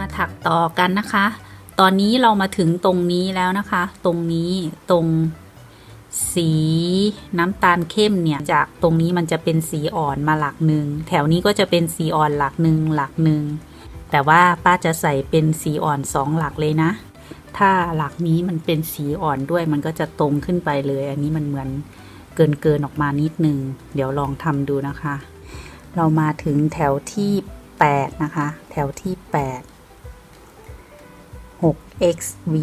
มาถักต่อกันนะคะ ตอนนี้เรามาถึงตรงนี้แล้วนะคะ ตรงนี้ตรงสีน้ำตาลเข้มเนี่ย จากตรงนี้มันจะเป็นสีอ่อนมาหลักหนึ่ง แถวนี้ก็จะเป็นสีอ่อนหลักหนึ่งหลักหนึ่ง แต่ว่าป้าจะใส่เป็นสีอ่อนสองหลักเลยนะ ถ้าหลักนี้มันเป็นสีอ่อนด้วยมันก็จะตรงขึ้นไปเลย อันนี้มันเหมือนเกินเกินออกมานิดนึง เดี๋ยวลองทำดูนะคะ เรามาถึงแถวที่ 8 นะคะ แถวที่8 6 xv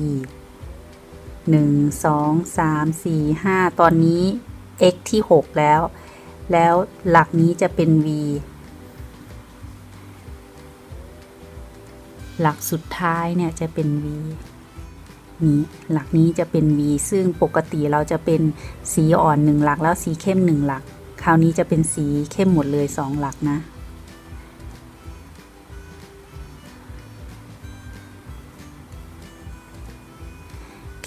1 2 3 4 5 ตอนนี้ x ที่ 6 แล้ว แล้วหลักนี้จะเป็น v หลักสุดท้ายเนี่ยจะเป็น v นี้หลักนี้จะเป็น v ซึ่งปกติเราจะเป็นสีอ่อนหนึ่งหลักแล้วสีเข้มหนึ่งหลัก คราวนี้จะเป็นสีเข้มหมดเลยสองหลักนะ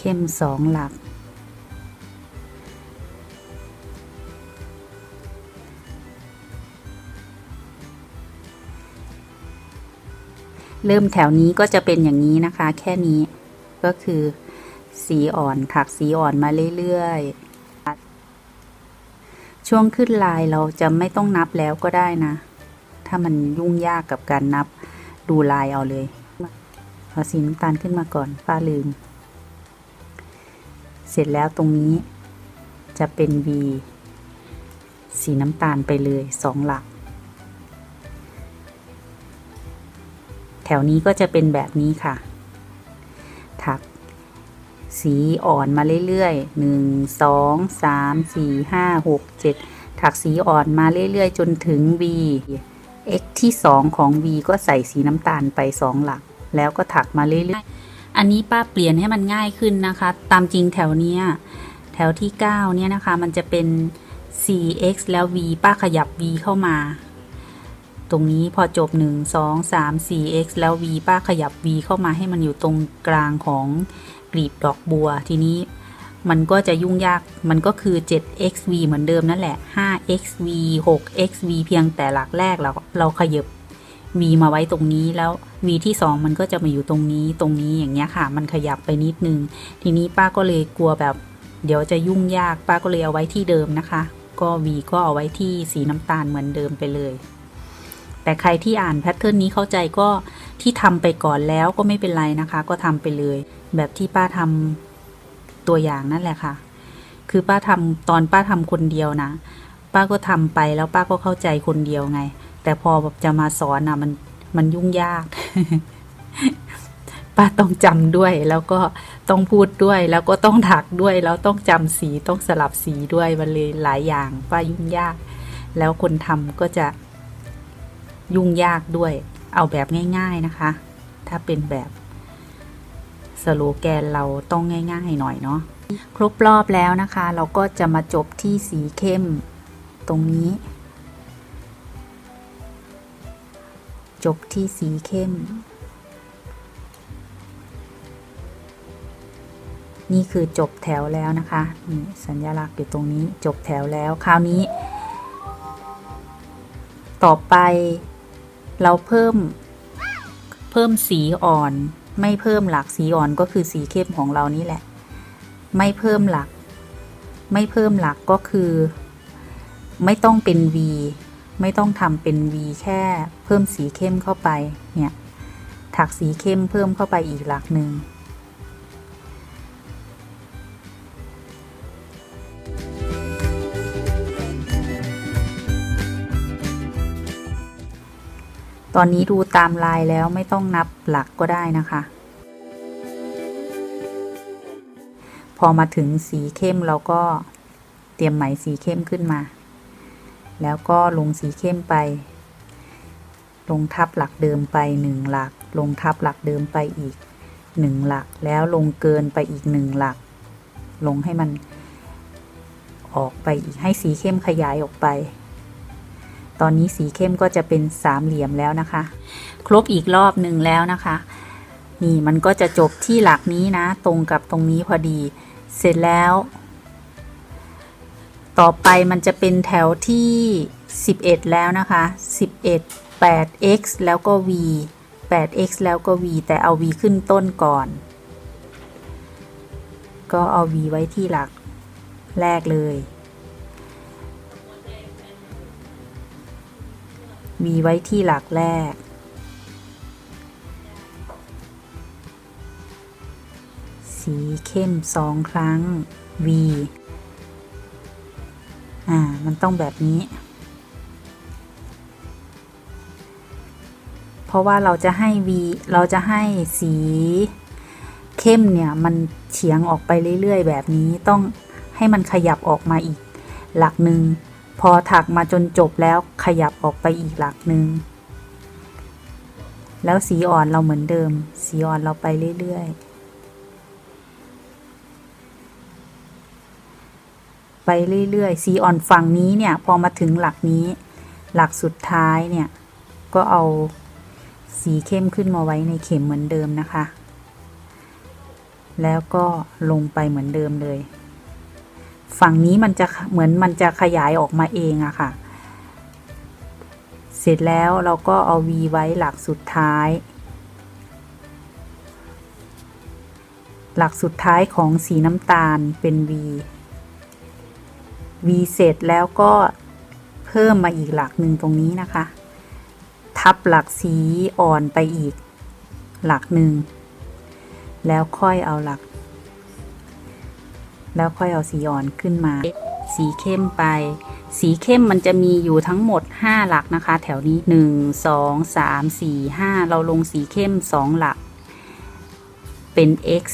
เข้มสองหลัก เริ่มแถวนี้ก็จะเป็นอย่างนี้นะคะ แค่นี้ก็คือสีอ่อนถักสีอ่อนมาเรื่อยๆ ช่วงขึ้นลายเราจะไม่ต้องนับแล้วก็ได้นะ ถ้ามันยุ่งยากกับการนับดูลายเอาเลย เอาสีน้ำตาลขึ้นมาก่อนป้าลืม เสร็จแล้วตรงนี้จะเป็น V สีน้ำตาลไปเลยสองหลัก แถวนี้ก็จะเป็นแบบนี้ค่ะ ถักสีอ่อนมาเรื่อยๆหนึ่งสองสามสี่ห้าหกเจ็ดถักสีอ่อนมาเรื่อยๆ จนถึง V x ที่สองของ V ก็ใส่สีน้ำตาลไปสองหลัก แล้วก็ถักมาเรื่อยๆ อันนี้ป้าเปลี่ยนให้มันง่ายขึ้นนะคะ ตามจริงแถวเนี้ยแถวที่ 9 เนี่ยนะคะ มันจะเป็น 4x แล้ว v ป้าขยับ v เข้ามา ตรงนี้พอจบ 1 2 3 4x แล้ว v ป้าขยับ v เข้ามาให้มันอยู่ตรงกลางของกลีบดอกบัว ทีนี้มันก็จะยุ่งยาก มันก็คือ 7xv เหมือนเดิมนั่นแหละ 5xv 6xv เพียงแต่หลักแรกเราเราขยับ v มาไว้ตรงนี้แล้ว v ที่สองมันก็จะมาอยู่ตรงนี้ตรงนี้อย่างเงี้ยค่ะ มันขยับไปนิดนึง ทีนี้ป้าก็เลยกลัวแบบ เดี๋ยวจะยุ่งยากป้าก็เลยเอาไว้ที่เดิมนะคะ ก็ v ก็เอาไว้ที่สีน้ำตาลเหมือนเดิมไปเลย แต่ใครที่อ่านแพทเทิร์นนี้เข้าใจก็ที่ทำไปก่อนแล้วก็ไม่เป็นไรนะคะ ก็ทำไปเลย แบบที่ป้าทำตัวอย่างนั่นแหละค่ะ คือป้าทำตอนป้าทำคนเดียวนะป้าก็ทำไปแล้วป้าก็เข้าใจคนเดียวไง แต่พอแบบจะมาสอนอะมันมันยุ่งยาก ป้าต้องจำด้วย แล้วก็ต้องพูดด้วย แล้วก็ต้องถักด้วย แล้วต้องจำสีต้องสลับสีด้วยมันเลยหลายอย่าง ป้ายุ่งยาก แล้วคนทำก็จะยุ่งยากด้วย เอาแบบง่าย ๆนะคะ ถ้าเป็นแบบสโลแกนเราต้องง่าย ๆ หน่อยเนาะครบรอบแล้วนะคะ เราก็จะมาจบที่สีเข้มตรงนี้ จบที่สีเข้ม นี่คือจบแถวแล้วนะคะนี่สัญลักษณ์อยู่ตรงนี้จบแถวแล้วคราวนี้ ต่อไปเราเพิ่มเพิ่มสีอ่อน ไม่เพิ่มหลักสีอ่อนก็คือสีเข้มของเรานี่แหละ ไม่เพิ่มหลัก ไม่เพิ่มหลักก็คือ ไม่ต้องเป็น V ไม่ต้องทำเป็น V แค่เพิ่มสีเข้มเข้าไปเนี่ยถักสีเข้มเพิ่มเข้าไปอีกหลักหนึ่งตอนนี้ดูตามลายแล้วไม่ต้องนับหลักก็ได้นะคะ พอมาถึงสีเข้มเราก็เตรียมไหมสีเข้มขึ้นมา แล้วก็ลงสีเข้มไป ลงทับหลักเดิมไปหนึ่งหลัก ลงทับหลักเดิมไปอีกหนึ่งหลัก แล้วลงเกินไปอีกหนึ่งหลัก ลงให้มันออกไปอีกให้สีเข้มขยายออกไป ตอนนี้สีเข้มก็จะเป็นสามเหลี่ยมแล้วนะคะ ครบอีกรอบหนึ่งแล้วนะคะ นี่มันก็จะจบที่หลักนี้นะ ตรงกับตรงนี้พอดี เสร็จแล้ว ต่อไปมันจะเป็นแถวที่ 11 แล้วนะคะ 11 8x แล้วก็ v 8x แล้วก็ v แต่เอา v ขึ้นต้นก่อน ก็เอา v ไว้ที่หลักแรกเลย v ไว้ที่หลักแรก สีเข้มสองครั้ง v อ่า มันต้องแบบนี้ เพราะว่าเราจะให้ v เราจะให้สีเข้มเนี่ย มันเฉียงออกไปเรื่อย ๆ แบบนี้ต้องให้มันขยับออกมาอีกหลักหนึ่งพอถักมาจนจบแล้วขยับออกไปอีกหลักหนึ่งแล้วสีอ่อนเราเหมือนเดิม สีอ่อนเราไปเรื่อย ๆ ไปเรื่อยๆสีอ่อนฝั่งนี้เนี่ยพอมาถึงหลักนี้ หลักสุดท้ายเนี่ยก็เอาสีเข้มขึ้นมาไว้ในเข็มเหมือนเดิมนะคะ แล้วก็ลงไปเหมือนเดิมเลย ฝั่งนี้มันจะเหมือนมันจะขยายออกมาเองอะค่ะ เสร็จแล้วเราก็เอา V ไว้หลักสุดท้าย หลักสุดท้ายของสีน้ำตาลเป็น V V เสร็จแล้วก็เพิ่มมาอีกหลักหนึ่งตรงนี้นะคะ ทับหลักสีอ่อนไปอีกหลักหนึ่งแล้วค่อยเอาหลัก แล้วค่อยเอาสีอ่อนขึ้นมา สีเข้มไป สีเข้มมันจะมีอยู่ทั้งหมด 5 หลักนะคะ แถวนี้ 1 2 3 4 5 เราลงสีเข้ม 2 หลัก เป็น x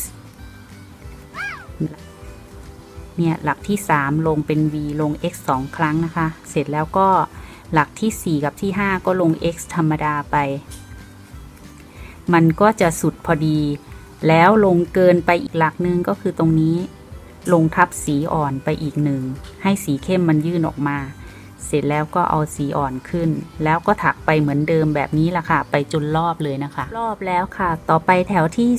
เนี่ยหลักที่ 3 ลงเป็น v ลง x 2 ครั้งนะคะ เสร็จแล้วก็หลักที่ 4 กับที่ 5 ก็ลง x ธรรมดาไป มันก็จะสุดพอดี แล้วลงเกินไปอีกหลักนึงก็คือตรงนี้ ลงทับสีอ่อนไปอีกหนึ่ง ให้สีเข้มมันยื่นออกมา เสร็จแล้วก็เอาสีอ่อนขึ้น แล้วก็ถักไปเหมือนเดิมแบบนี้ละค่ะ ไปจนรอบเลยนะคะ รอบแล้วค่ะ ต่อไปแถวที่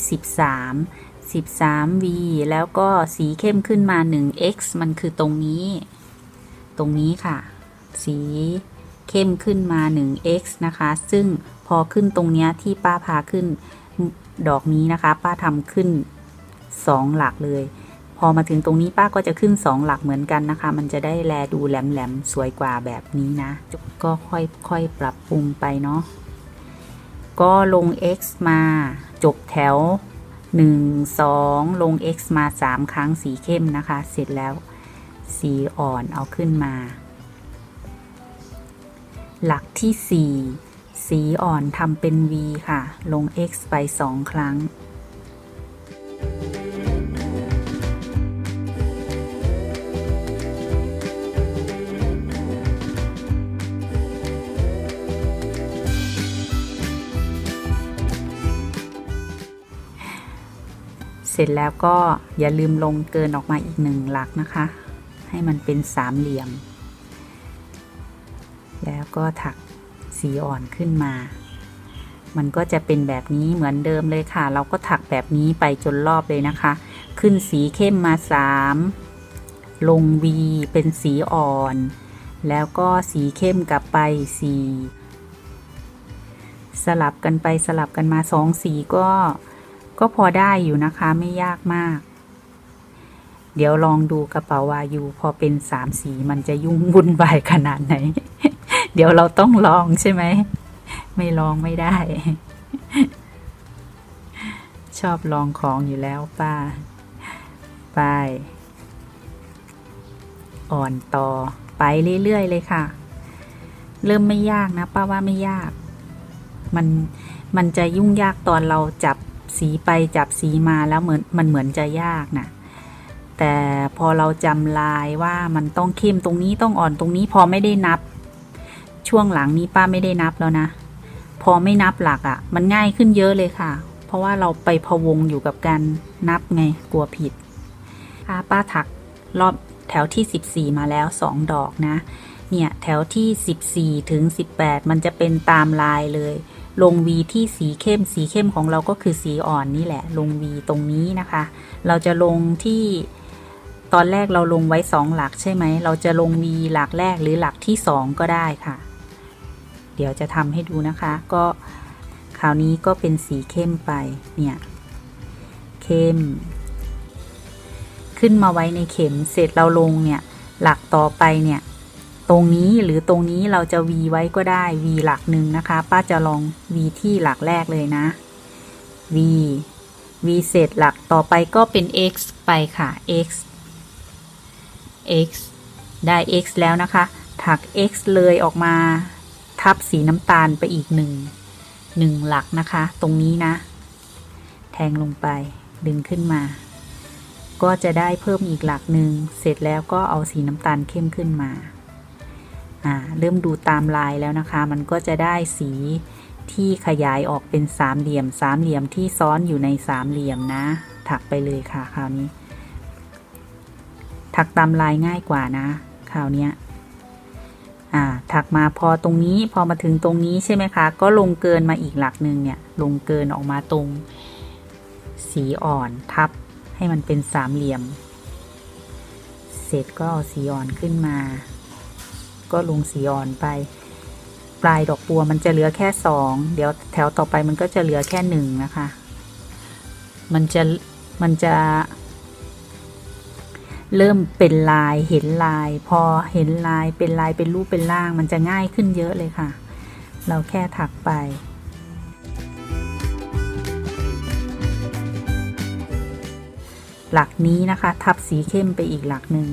13 13v แล้วก็สีเข้มขึ้นมา 1x มันคือตรงนี้ ตรงนี้ค่ะ สีเข้มขึ้นมา 1x นะคะ ซึ่งพอขึ้นตรงเนี้ยที่ป้าพาขึ้นดอกนี้นะคะ ป้าทำขึ้น 2 หลักเลย พอมาถึงตรงนี้ป้าก็จะขึ้น 2 หลักเหมือนกันนะคะ มันจะได้แลดูแหลมๆ สวยกว่าแบบนี้นะ ก็ค่อยๆ ปรับปรุงไปเนาะ ก็ลง x มาจบแถว 1 2 ลง x มา 3 ครั้งสีเข้มนะคะ เสร็จแล้วสีอ่อนเอาขึ้นมา หลักที่ 4 สีอ่อนทำเป็น v ค่ะ ลง x ไป 2 ครั้ง สร็จแล้วก็อย่าลืมลงเกินออกมาอีกหนึ่งหลักนะคะ ให้มันเป็นสามเหลี่ยม แล้วก็ถักสีอ่อนขึ้นมา มันก็จะเป็นแบบนี้เหมือนเดิมเลยค่ะ เราก็ถักแบบนี้ไปจนรอบเลยนะคะ ขึ้นสีเข้มมา3ลง V เป็นสีอ่อน แล้วก็สีเข้มกลับไปสีสลับกันไปสลับกันมาสองสีก็ ก็พอได้อยู่นะคะไม่ยากมาก เดี๋ยวลองดูกระเป๋าวายูพอเป็นสามสีมันจะยุ่งวุ่นวายขนาดไหน เดี๋ยวเราต้องลองใช่ไหม ไม่ลองไม่ได้ ชอบลองของอยู่แล้วป้า ไป อ่อนต่อไปเรื่อยๆเลยค่ะ เริ่มไม่ยากนะป้าว่าไม่ยาก มันมันจะยุ่งยากตอนเราจับ สีไปจับสีมาแล้วเหมือนมันเหมือนจะยากนะแต่พอเราจำลายว่ามันต้องเข้มตรงนี้ต้องอ่อนตรงนี้พอไม่ได้นับ ช่วงหลังนี้ป้าไม่ได้นับแล้วนะ พอไม่นับหลักอะ่ะ มันง่ายขึ้นเยอะเลยค่ะ เพราะว่าเราไปพะวงอยู่กับการนับไงกลัวผิดค่ะป้าถักรอบแถวที่ 14 มาแล้ว 2 ดอกนะ เนี่ย แถวที่ 14 ถึง 18 มันจะเป็นตามลายเลย ลง V ที่สีเข้ม สีเข้มของเราก็คือสีอ่อนนี่แหละ ลง V ตรงนี้นะคะ เราจะลงที่ตอนแรกเราลงไว้ 2 หลักใช่ไหม เราจะลง V หลักแรกหรือหลักที่ 2 ก็ได้ค่ะ เดี๋ยวจะทำให้ดูนะคะ ก็คราวนี้ก็เป็นสีเข้มไป เนี่ย เข้ม ขึ้นมาไว้ในเข็ม เสร็จเราลงเนี่ย หลักต่อไปเนี่ย ตรงนี้หรือตรงนี้เราจะ v ไว้ก็ได้ v หลักหนึ่งนะคะ ป้าจะลอง v ที่หลักแรกเลยนะ v v เสร็จหลักต่อไปก็เป็น x ไปค่ะ x x ได้ x แล้วนะคะ ถัก x เลยออกมา ทับสีน้ำตาลไปอีกหนึ่งหนึ่งหลักนะคะ ตรงนี้นะ แทงลงไปดึงขึ้นมา ก็จะได้เพิ่มอีกหลักหนึ่งเสร็จแล้วก็เอาสีน้ำตาลเข้มขึ้นมา อ่าเริ่มดูตามลายแล้วนะคะ มันก็จะได้สีที่ขยายออกเป็นสามเหลี่ยมสามเหลี่ยมที่ซ้อนอยู่ในสามเหลี่ยมนะ ถักไปเลยค่ะคราวนี้ ถักตามลายง่ายกว่านะคราวนี้อ่าถักมาพอตรงนี้พอมาถึงตรงนี้ใช่ไหมคะ ก็ลงเกินมาอีกหลักหนึ่งเนี่ยลงเกินออกมาตรง สีอ่อนทับให้มันเป็นสามเหลี่ยม เสร็จก็เอาสีอ่อนขึ้นมา ก็ลงสีอ่อนไป ปลายดอกบัวมันจะเหลือแค่สองเดี๋ยวแถวต่อไปมันก็จะเหลือแค่หนึ่งนะคะ มันจะมันจะ เริ่มเป็นลายเห็นลาย พอเห็นลายเป็นลายเป็นรูปเป็นร่าง มันจะง่ายขึ้นเยอะเลยค่ะ เราแค่ถักไปหลักนี้นะคะ ทับสีเข้มไปอีกหลักหนึ่ง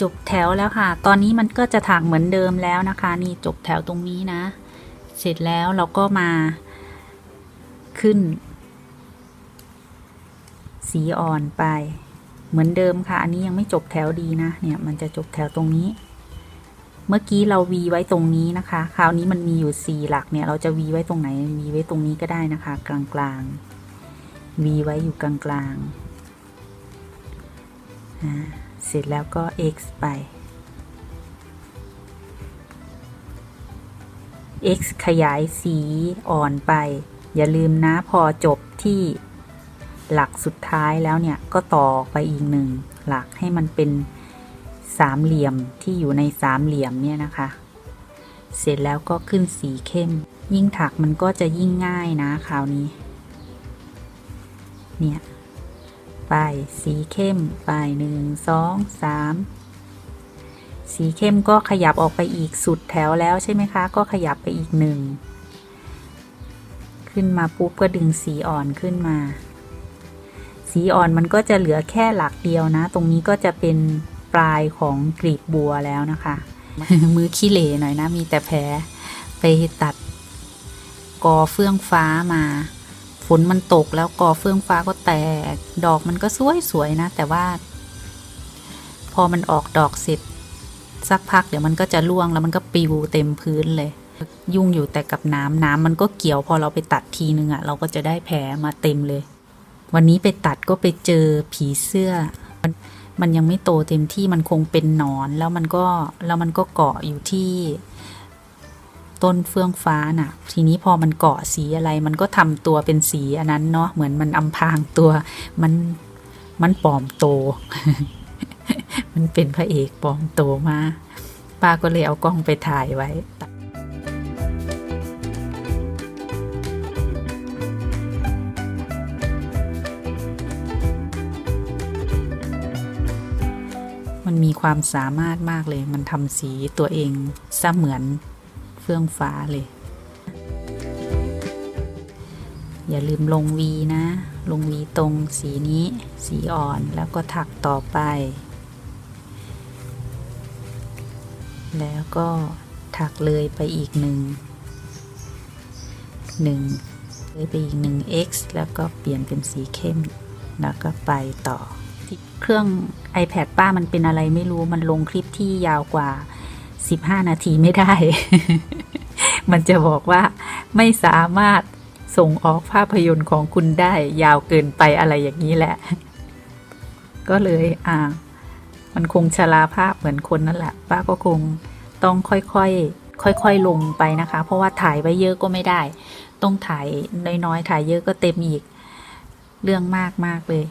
จบแถวแล้วค่ะ ตอนนี้มันก็จะถักเหมือนเดิมแล้วนะคะ นี่จบแถวตรงนี้นะ เสร็จแล้วเราก็มาขึ้น สีอ่อนไป เหมือนเดิมค่ะ อันนี้ยังไม่จบแถวดีนะ เนี่ยมันจะจบแถวตรงนี้ เมื่อกี้เราวีไว้ตรงนี้นะคะ คราวนี้มันมีอยู่สี่หลักเนี่ย เราจะวีไว้ตรงไหนวีไว้ตรงนี้ก็ได้นะคะ กลางกลางๆ v ไว้อยู่กลางกลางๆอ่า เสร็จแล้วก็ x ไป x ขยายสีอ่อนไป อย่าลืมนะพอจบที่หลักสุดท้ายแล้วเนี่ย ก็ต่อไปอีกหนึ่งหลักให้มันเป็นสามเหลี่ยมที่อยู่ในสามเหลี่ยมเนี่ยนะคะ เสร็จแล้วก็ขึ้นสีเข้ม ยิ่งถักมันก็จะยิ่งง่ายนะคราวนี้ เนี่ย ไปสีเข้มไปหนึ่งสองสามสีเข้มก็ขยับออกไปอีกสุดแถวแล้วใช่ไหมคะ ก็ขยับไปอีกหนึ่งขึ้นมาปุ๊บก็ดึงสีอ่อนขึ้นมา สีอ่อนมันก็จะเหลือแค่หลักเดียวนะ ตรงนี้ก็จะเป็นปลายของกลีบบัวแล้วนะคะ มือขี้เหร่หน่อยนะ มีแต่แผลไปตัดกอเฟื่องฟ้ามา ฝนมันตกแล้วกอเฟื่องฟ้าก็แตก ดอกมันก็สวยสวยๆนะ แต่ว่า พอมันออกดอกเสร็จ สักพักเดี๋ยวมันก็จะร่วงแล้วมันก็ปิวเต็มพื้นเลย ยุ่งอยู่แต่กับน้ำน้ำมันก็เกี่ยวพอเราไปตัดทีนึงอะ่ะ เราก็จะได้แผลมาเต็มเลย วันนี้ไปตัดก็ไปเจอผีเสื้อมันมันยังไม่โตเต็มที่มันคงเป็นหนอนแล้วมันก็แล้วมันก็เกาะอยู่ที่ ต้นเฟื่องฟ้าน่ะ ทีนี้พอมันเกาะสีอะไร มันก็ทำตัวเป็นสีอันนั้นเนาะเหมือนมันอำพางตัว มันมันปลอมโต มันเป็นพระเอกปลอมโตมาป้าก็เลยเอากล้องไปถ่ายไว้มันมีความสามารถมากเลย มันทำสีตัวเองเสมือน ฟื่องฟ้าเลย อย่าลืมลงวีนะ ลงวีตรงสีนี้สีอ่อนแล้วก็ถักต่อไป แล้วก็ถักเลยไปอีกหนึ่งหนึ่งเลยไปอีกหนึ่ง x แล้วก็เปลี่ยนเป็นสีเข้ม แล้วก็ไปต่อ เครื่อง iPad ป้ามันเป็นอะไรไม่รู้มันลงคลิปที่ยาวกว่า 15 นาทีไม่ได้ มันจะบอกว่าไม่สามารถส่งออกภาพยนตร์ของคุณได้ยาวเกินไปอะไรอย่างนี้แหละ ก็เลยอ่า มันคงชราภาพเหมือนคนนั่นแหละ ป้าก็คงต้องค่อยๆ ค่อยๆ ลงไปนะคะ เพราะว่าถ่ายไว้เยอะก็ไม่ได้ ต้องถ่ายน้อยๆ ถ่ายเยอะก็เต็มอีก เรื่องมากมากๆเลย